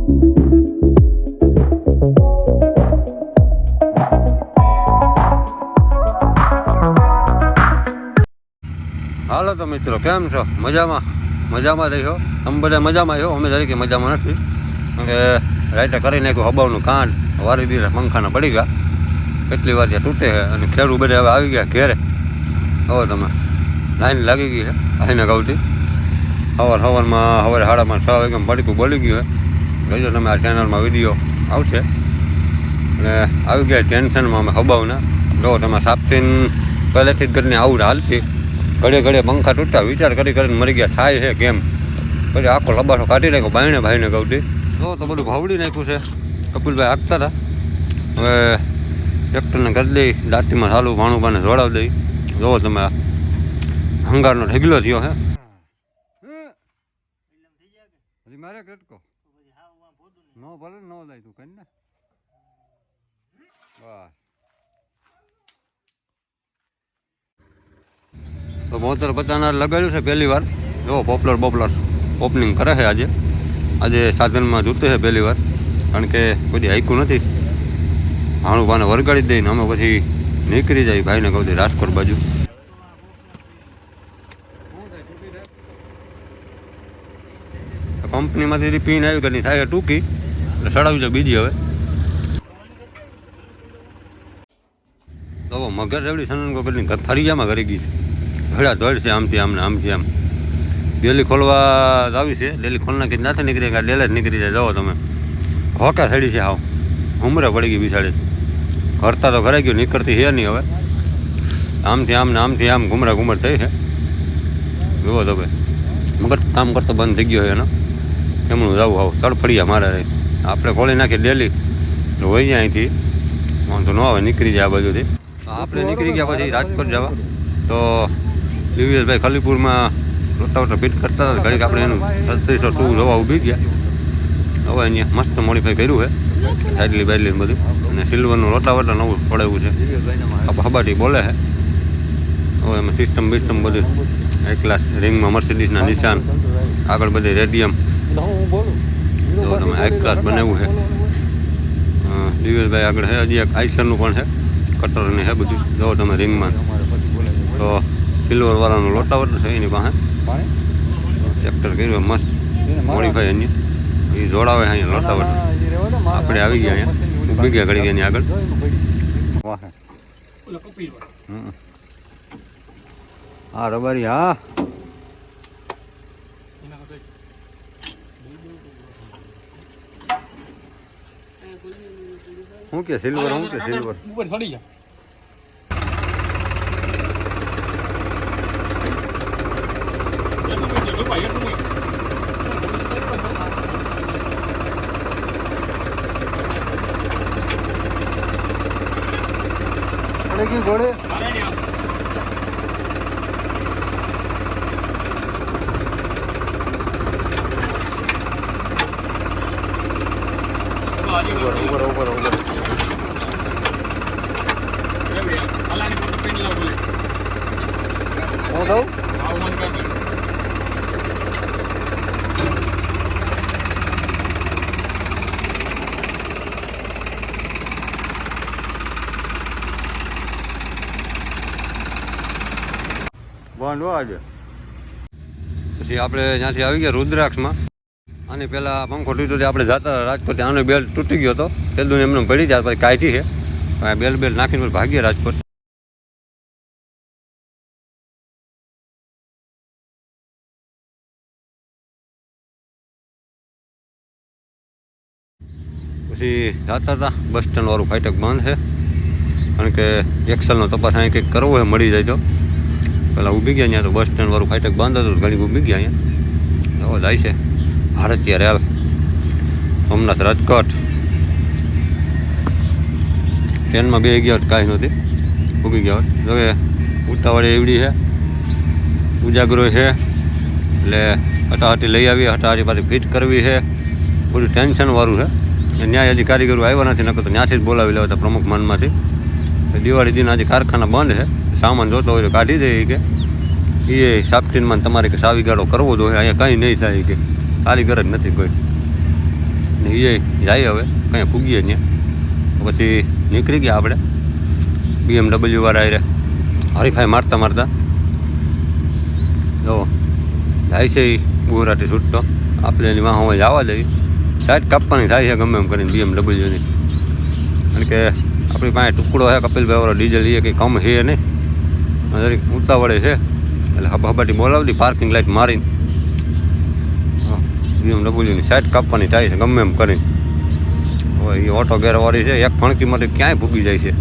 હાલો તો મિત્રો, કેમ છો? મજામાં? મજામાં રહ્યો તમે બધા મજામાં છો? અમે તરીકે મજામાં નથી. કે રાઈટે કરી નાખ્યું હબાવનું કાંડ. વારી દીધા પંખાના પડી ગયા. કેટલી વાર ત્યાં તૂટે છે અને ખેડૂત બધા હવે આવી ગયા ઘેરે. હવે તમે. લાઈન લાગી ગઈ છે. આઈને ગાઉથી સવાર સવારમાં સવારે સાડામાં છ વાગે પડીકું બોલી ગયું છે. જોજો, તમે આ ચેનલમાં વીડિયો આવશે. અને આવી ગયા ટેન્શનમાં અમે હબાવના. જો તમે સાપતીન પહેલેથી જ ઘરની આવું હાલતી ઘડે ઘડે પંખા તૂટતા વિચાર કરી કરીને મરી ગયા. થાય છે કેમ? પછી આખો લબાસો કાઢી નાખ્યો ભાઈને ભાઈને ગૌતી જો તો બધું ભાવડી નાખ્યું છે. કપિલભાઈ આગતા હતા. હવે ટ્રેક્ટરને કરી દઈ સાલું ભાણું બાને જોડાવી દઈ. જોવો તમે હંગારનો ઢગલો થયો હે. મારે કટકો. નો ભલે, નો લઈ તું, કરી ને. બસ. તો મોતર પતાના લગાડ્યું છે પહેલી વાર. જો પોપ્યુલર બોપલર. ઓપનિંગ કરે છે આજે. આજે સાધનમાં જોતે છે પહેલી વાર. કારણ કે કોઈ હાઈકું નથી. હાણું બાને વરગાડી દઈને અમે પછી નીકળી જાય ભાઈને કહું રાજકોટ બાજુ. કંપનીમાંથી પીન આવી નહીં થાય ટૂંકી. એટલે સડાવી જાય બીજી હવે. તો મગર રેવડી સનન કરીને ફરિયામાં ઘરે ગઈ છે. ઘડા છે આમથી આમને આમથી આમ. ડેલી ખોલવા આવી છે. ડેલી ખોલના કે નથી નીકળી ગયા ડેલે જ નીકળી જાય. જાઓ તમે. ખોકા સડી છે હાવ. ઉમરે પડી ગઈ બિસાડી કરતા તો ઘરે ગયું, નીકળતી હે નહીં હવે. આમથી આમ ને આમથી આમ ઘુમરા ઘુમર થઈ છે જુઓ તો ભાઈ મગર કામ કરતો બંધ થઈ ગયો છે એનો. એમનું જવું આવું તડફડિયા મારે રે આપણે ખોલી નાખીએ ડેલી હોય અહીંથી. વાંધો ન આવે, નીકળી જાય આ બાજુથી. આપણે નીકળી ગયા પછી રાજકોટ જવા. તો દિવ્યેશભાઈ ખલીપુરમાં રોટા વોટા ફિટ કરતા હતા. ઘડીક આપણે એનું છત્રીસો ટુ જોવા ઊભી ગયા. હવે અહીંયા મસ્ત મોડિફાઈ કર્યું છે. સાઇડલી બાઇડલી બધું. અને સિલ્વરનું રોટા વોટા નવું છોડાવ્યું છે. હબ- હબાટી બોલે છે. હવે એમાં સિસ્ટમ બિસ્ટમ બધું. એક ક્લાસ રિંગમાં મર્સિડીઝના નિશાન આગળ બધી રેડિયમ તમે એક ક્લાસ બનાવ્યું છે. દિવેશભાઈ આગળ છે, હજી એક આઈસરનું પણ છે કટર ને છે બધું. જો તમે રિંગમાં. તો સિલ્વર વાળાનો લોટાવટ છે એની પાસે. ટ્રેક્ટર કર્યું મસ્ત. મોડીફાઈ એની. એ જોડાવે છે અહીંયા લોટાવટ આપણે આવી ગયા અહીંયા. ઊભી ગયા ઘડી એની આગળ. હા, રબારી, હા. શું કે સિલ્વર હું કે સિલ્વર ઉપર ચડી જા. ગઈ બંધ હોય પછી આપણે ત્યાંથી આવી ગયા રુદ્રાક્ષમાં, આની પહેલાં પંખો તૂટ્યો આપણે જતા રાજકોટ આનો બેલ તૂટી ગયો હતો. તેદું એમને પડી જાય પછી કાઢી છે. બેલ બેલ નાખીને ભાગ્યા રાજકોટ. પછી જતા હતા, બસ સ્ટેન્ડ વાળું ફાટક બંધ છે. કારણ કે એક્સલનો તપાસ અહીં કંઈક કરવો હોય, મળી જાય તો. પેલા ઊભી ગયા ત્યાં તો બસ સ્ટેન્ડ વાળું ફાટક બંધ હતું ઘણી ઊભી ગયા અહીંયા. હવે જાય છે. ભારતીય રેલ સોમનાથ રાજકોટ. ટ્રેનમાં બે ગયા હોત કાંઈ નહોતી. ઊભી ગયા હોત હવે ઉતાવળે એવડી છે. ઉજાગરો છે. એટલે હટાહટી લઈ આવી હટાહટી પાછી ફિટ કરવી છે. બધું ટેન્શનવાળું છે. અને ન્યાય હજી કારીગરો આવ્યા નથી, નકર તો ત્યાંથી જ બોલાવી લેવા હતા પ્રમુખ માનમાંથી. તો દિવાળી દિન આજે કારખાના બંધ છે. સામાન જોતો હોય તો કાઢી દે કે. એ સાફટીનમાં તમારે કે સાવીગાળો કરવો જોઈએ, અહીંયા કંઈ નહીં થાય કે. કારીગર જ નથી કોઈ. ને એ જાય હવે, કંઈ પૂગીએ ત્યાં. પછી નીકળી ગયા આપણે. બીએમડબલ્યુ વાળા આરે હરીફાઈ મારતા મારતા. જો, જાય છે એ ગોરાટી છૂટતો. આપણે એની વાહમાં જવા દઈએ સાઈડ કાપવાની થાય છે ગમે એમ કરીને બીએમડબલ્યુની કારણ કે આપણી પાસે ટુકડો છે, કપિલભાઈ વાળો ડીઝલ એ કંઈ કમ છે નહીં. જરીક ઉતાવળે છે. એટલે હબાટી બોલાવતી પાર્કિંગ લાઈટ મારીને. બીએમડબલ્યુની સાઈડ કાપવાની થાય છે, ગમે એમ કરીને. હવે એ ઓટો ગેરવાળી છે, એક ફણકીમાંથી ક્યાંય ભૂગી જાય છે.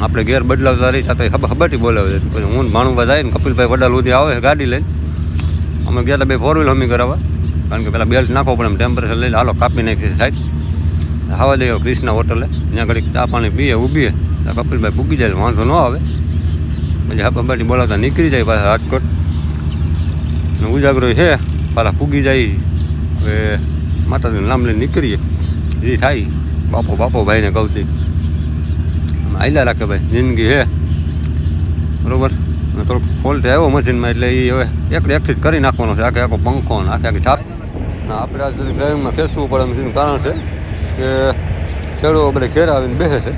આપણે ગેર બદલાવતા રહી સાથે હબ, હબાટી બોલાવે છે. પછી હું ભાણું જાય ને, કપિલભાઈ વડાલ સુધી આવે, ગાડી લઈને. અમે ગયા હતા બે ફોર વ્હીલ હમી કરાવવા. કારણ કે પેલા બેલ્ટ નાખો પણ એમ ટેમ્પરેચર લઈને હાલો કાપી નાખી છે સાઈડ ખાવા દઈએ ક્રિષ્ના હોટલે. ત્યાં ઘડીક ચા પાણી પીએ, ઊભીએ. કપિલભાઈ ભૂગી જાય, વાંધો ન આવે. પછી હબાટી બોલાવતા નીકળી જાય પાછા રાજકોટ ઉજાગરો છે પાછા પૂગી જાય હવે માતાજીનું નામ લઈને નીકળીએ એ થાય બાપો બાપો ભાઈને કહું આયલા રાખે ભાઈ જિંદગી હે બરોબર અને થોડોક ફોલ્ટ આવ્યો મશીનમાં એટલે એ હવે એક એકથી જ કરી નાખવાનો છે. આખે આખો પંખો ને આખે આખી છાપ. ના આપણે આજે ડ્રાઇવિંગમાં ખેંચવું પડે એનું કારણ છે કે, ખેડૂતો બધે ઘેર આવીને બેસે છે.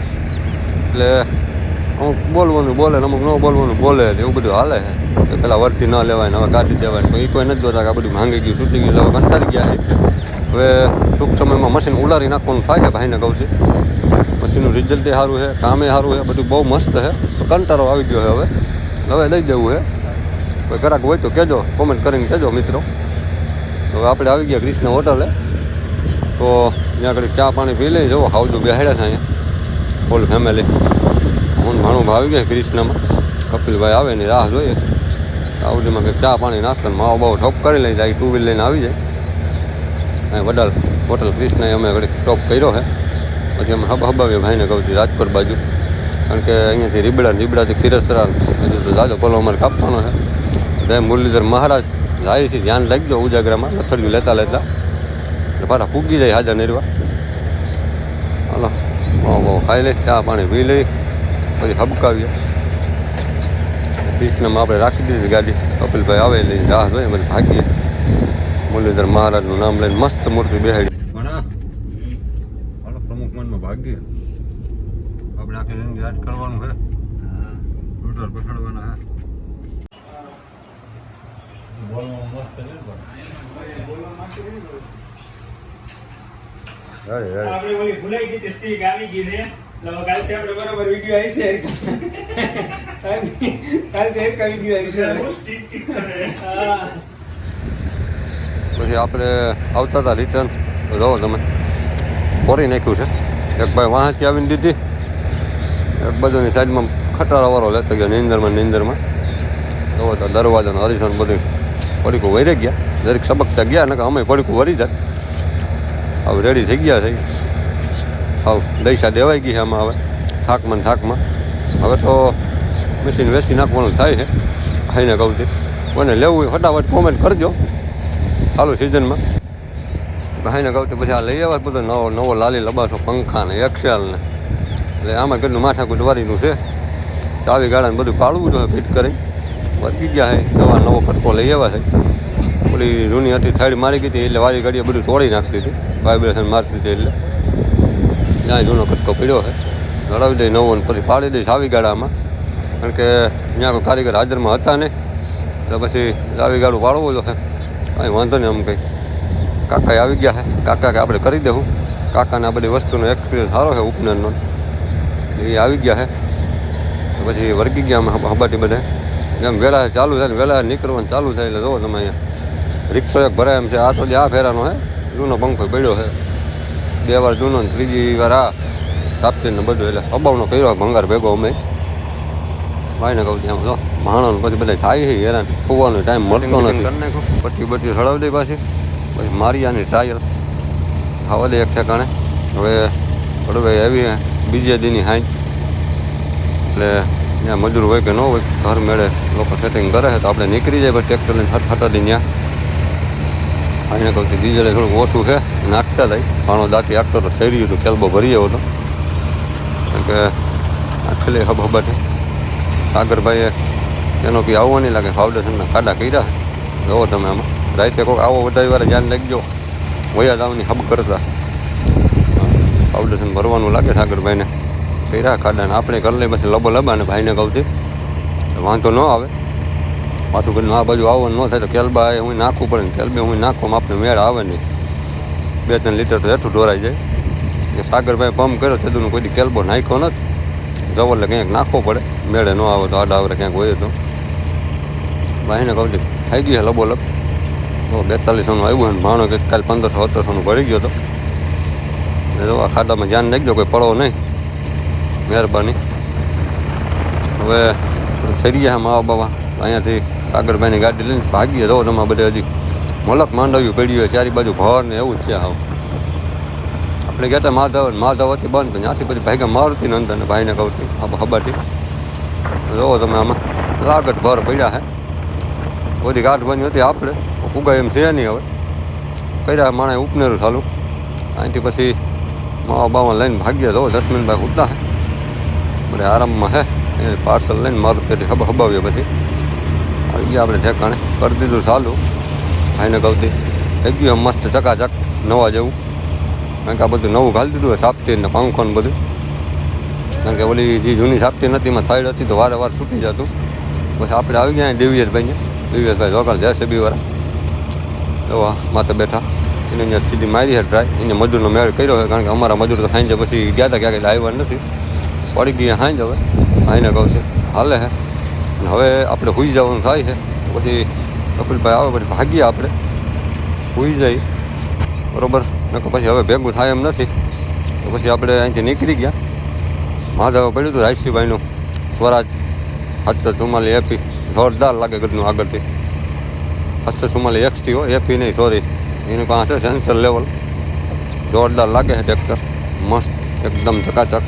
એટલે અમુક બોલવાનું બોલે અમુક ન બોલવાનું બોલે એવું બધું હાલે. છે પેલા વર્તી ન લેવાય ને હવે કાઢી દેવાય તો એ કોઈ નથી જોતા કે આ બધું ભાંગી ગયું, તૂટી ગયું હવે કંટાળી ગયા છે. હવે ટૂંક સમયમાં મશીન ઉલારી નાખવાનું થાય ભાઈને કહું છું. મશીનનું રિઝલ્ટ સારું છે, કામે સારું છે, બધું બહુ મસ્ત છે. કંટારો આવી ગયો છે હવે. હવે લઈ જવું છે. કોઈ ઘરાક હોય તો કહેજો કોમેન્ટ કરીને કહેજો મિત્રો. હવે આપણે આવી ગયા ક્રિષ્ના હોટલે. તો ત્યાં આગળ ચા પાણી પી લઈ જવો હાવજું બેહાડ્યા છે અહીંયા. ફૂલ ફેમિલી હું ઘણું આવી ગયા ક્રિષ્નામાં કપિલભાઈ આવે એની રાહ જોઈએ. આવડીમાં કંઈક ચા પાણી નાસ્તો ને માવો બાવો ઠપ કરી લઈ જાય ટુ વ્હીલ લઈને આવી જાય. અહીં વડાલ, હોટલ ક્રિષ્નાએ અમે ઘડીક સ્ટોપ કર્યો છે. પછી અમે હબ હબાવીએ ભાઈને કહું છું, રાજકોટ બાજુ. કારણ કે અહીંયાથી રીબડા ને રીબડાથી ખીરસરા હજુ તો જાજો પલો અમારે કાપવાનો છે. જય મુરલીધર મહારાજ, જાય છે, ધ્યાન રાખજો ઉજાગરામાં, લથડિયું લેતા લેતા. પાછા ફૂગી જાય હાજર નિર્વા. હાલો બહુ બહુ ખાઈ લઈ ચા પાણી પી લઈ પછી હબકાવીએ ક્રિષ્નામાં આપણે રાખી દીધી ગાડી. કપિલભાઈ આવે લઈને રાહ જોઈએ પછી ભાગીએ. મુરલીધર મહારાજનું નામ લઈને મસ્ત મૂર્તિ બેહાડી. હાલો પ્રમુખ મનમાં ભાગીએ. આપણે આખી જિંદગી યાદ કરવાનું છે ટોટલ પકડવાના હે. બોલવાનું મસ્ત છે ને રેડી રેડી આપણે ઓલી ભૂલાઈ ગઈ સ્ટીક આવી ગઈ છે. એટલે હવે કાલથી આપણે બરોબર વીડિયો આવી છે. કાલથી એક આવી આવી છે. પછી આપણે આવતા હતા રિટર્ન રહો તમે. કોરી નાખ્યું છે. એક ભાઈ વાંચી આવીને દીધી. એક બાજુની સાઈડમાં ખટારાવાળો લેતો ગયો નિંદરમાં નીંદરમાં. જોવો તો દરવાજાનો હરીસન બધું પડીકું વરી ગયા. દરેક સબકતા ગયા નકા અમે પડીકું વરી જાય. હવે રેડી થઈ ગયા છે. હવે દૈસા દેવાઈ ગઈ છે આમાં હવે, થાકમાં થાકમાં. હવે તો મશીન વેચી નાખવાનું થાય છે ખાઈને કહું છું. કોને લેવું હોય ફટાફટ કોમેન્ટ કરજો ચાલુ સિઝનમાં ભાઈને કહું તો પછી આ લઈ આવ્યા બધો નવો નવો લાલી લબાસો, પંખા ને એક્સેલ ને. એટલે આમાં કેટલું માથાકૂટ વારીનું છે. ચાવી ગાળાને બધું પાડવું જોઈએ ફિટ કરી વધી ગયા છે નવા નવો કટકો લઈ આવ્યા છે. ઓલી જૂની હતી થાળી મારી ગઈ હતી, એટલે વારી ગાડીએ બધું તોડી નાખતી હતી વાઇબ્રેશન મારતી હતી એટલે. ત્યાં જૂનો કટકો પીડ્યો છે. લડાવી દઈ નવો પછી પાડી દઈશ આવી ગાડામાં કારણ કે ત્યાં કોઈ કારીગર હાજરમાં હતા નહીં. એટલે પછી આવી ગાડું પાડવું છે કાંઈ વાંધો નહીં આમ કંઈ. કાકા આવી ગયા છે. કાકા કે આપણે કરી દેવું કાકાને આ બધી વસ્તુનો એક્સપિરિયન્સ સારો છે ઉપનયનનો. એ આવી ગયા છે. પછી વર્ગી ગયા અમે હબાટી બધા. જેમ વેળા ચાલુ થાય ને વેલા નીકળવાનું ચાલુ થાય એટલે જોવો તમે અહીંયા. રિક્ષો એક ભરાય એમ છે. આ તો આ ફેરાનો છે, જૂનો પંખો પડ્યો છે. બે વાર જૂનો ને ત્રીજી વાર આ કાપતીને બધું. એટલે અબાવનો કર્યો ભંગાર ભેગો અમે. ભાઈને કહું એમ જો માણો પછી બધા થાય છે હેરાન. ખોવાનો ટાઈમ મળતો નથી. પટ્ટી બટ્ટી સળાવી દે પાછી. પછી મારિયાની ટ્રાયલ ખાવા દે એક ઠેકાણે. હવે પડવે આવી બીજે દીની હાઈ એટલે ત્યાં મજૂર હોય કે ન હોય ઘર મેળે લોકો સેટિંગ કરે છે તો આપણે નીકળી જાય પછી ટ્રેક્ટર લઈને હટ હટાડી ત્યાં. આને કહું ડીઝલ થોડુંક ઓછું છે નાખતા થાય પાણો દાંતી આખતો તો થઈ રહ્યું હતું, કેલબો ભરી આવ્યો હતો. કે આખલે હબ હબાટી સાગરભાઈએ એનો કંઈ આવવો નહીં લાગે, ફાઉન્ડેશનના ખાડા કર્યા જોવો તમે આમાં. રાતે કોઈક આવો વધારે વાર ધ્યાન લાગજો વયા દાવની હબ કરતા. ફાઉન્ડેશન ભરવાનું લાગે સાગરભાઈને. કર્યા ખાડાને. આપણે કરી લઈએ પછી લબો લબાને ભાઈને કહું વાંધો ન આવે. પાછું કરીને આ બાજુ આવવાનું ન થાય તો કેલબા એ હું નાખવું પડે ને કેલબે હું નાખવામાં આપણે મેળ આવે નહીં. બે ત્રણ લીટર તો હેઠું ઢોરાઈ જાય. એ સાગરભાઈ પંપ કર્યો, તેદુનો કોઈ કેલબો નાખ્યો નથી જવો એટલે ક્યાંક નાખવો પડે, મેળે ન આવે તો આડા આવરે ક્યાંક હોય તો. ભાઈને કહું છું થઈ ગયું લબો લબ તો બેતાલીસોનું આવ્યું ને ભાણો કે કાલે પંદરસો, સત્તરસોનું પડી ગયો તો. એટલે જો આ ખાડામાં ધ્યાન નાખજો કોઈ પડો નહીં. મહેરબાની. હવે થઈ ગયા માવા બાવા. અહીંયાથી સાગરભાઈની ગાડી લઈને ભાગીએ તો તમારે બધે હજી મલક માંડવ્યું પડ્યું હોય ચારી બાજુ ઘર ને એવું જ છે આવું આપણે કહેતા માધવ માધવ હતી બંધ. તો ત્યાંથી પછી ભાઈ મારુતિ ને અંદર ભાઈને કહું છું. હબાથી જોવો તમે આમાં. લાગત ભર પડ્યા હે. બધી ગાંઠ બની હતી આપણે. ઉગાય એમ છે નહીં હવે. કર્યા માણે ઉપનેરું ચાલુ. અહીંથી પછી માવા બાવા લઈને ભાગ્યા. જો દસમીનભાઈ ઉડતા હે. બધા આરામમાં હે. એ પાર્સલ લઈને મારું તેથી હબ હબાવ્યો પછી. ગયા આપણે ઠેકાણે. કરી દીધું ચાલું. ભાઈને કહું થઈ ગયું મસ્ત ચકાચક, નવા જેવું. કારણ કે આ બધું નવું ઘાલી દીધું છાપતી ને પંખો ને બધું. કારણ કે ઓલી જે જૂની છાપતી નથી એમાં થાઈડ હતી, તો વારે વાર તૂટી જતું. પછી આપણે આવી ગયા દિવ્યેશભાઈને. દિવ્યેશભાઈ લોકલ જેસીબી વાળા તો માથે બેઠા. એને અહીંયા સીધી મારી છે ટ્રાય એને મજૂરનો મેળ કર્યો છે, કારણ કે અમારા મજૂર તો સાંજે પછી ગયા હતા ક્યાંક આવ્યા નથી. પડી ગયા સાંજ હવે. આઈને કહું છું, હાલે છે અને હવે આપણે હુઈ જવાનું થાય છે. પછી કપિલભાઈ આવે, પછી ભાગીએ આપણે. હુઈ જઈ બરોબર? નકર પછી હવે ભેગું થાય એમ નથી. તો પછી આપણે અહીંથી નીકળી ગયા. માધવ પડ્યું હતું રાયસીભાઈનું સ્વરાજ સત્તર ચુમ્માલી એપી જોરદાર લાગે ઘરનું આગળથી. સત્તર ચુમ્માલી એક્સટી હોય એપી નહીં સોરી એની પાસે સેન્સર લેવલ. જોરદાર લાગે છે ટ્રેક્ટર મસ્ત, એકદમ ચકાચક.